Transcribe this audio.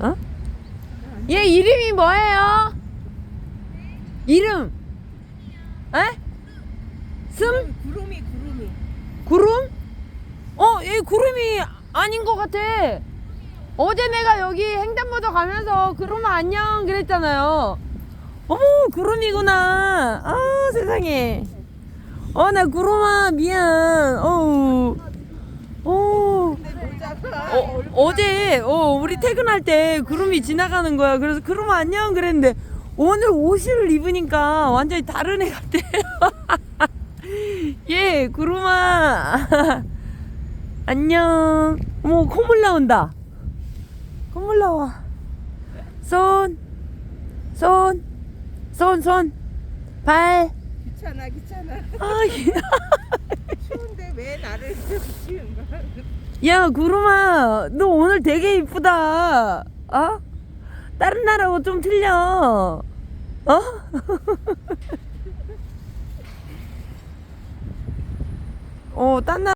어? 얘 이름이 뭐예요? 이름? 에? 슴? 구름이 구름이. 구름? 어, 얘 구름이 아닌 것 같아. 어제 내가 여기 횡단보도 가면서 구름 안녕 그랬잖아요. 어머, 구름이구나. 아, 세상에. 어, 나 구름아, 미안. 어우. 어. 모자가 어, 어제 어, 우리 퇴근할 때 구름이 지나가는 거야. 그래서 구름 안녕 그랬는데 오늘 옷을 입으니까 완전히 다른 애 같아. 예, 구름아. 안녕. 어머, 콧물 나온다. 콧물 나와. 손, 손, 손, 손, 발. 귀찮아 귀찮아. 아, 나를 지운 거야? 야 구름아 너 오늘 되게 이쁘다 어? 다른 나라하고 좀 틀려 어? 어, 딴 나라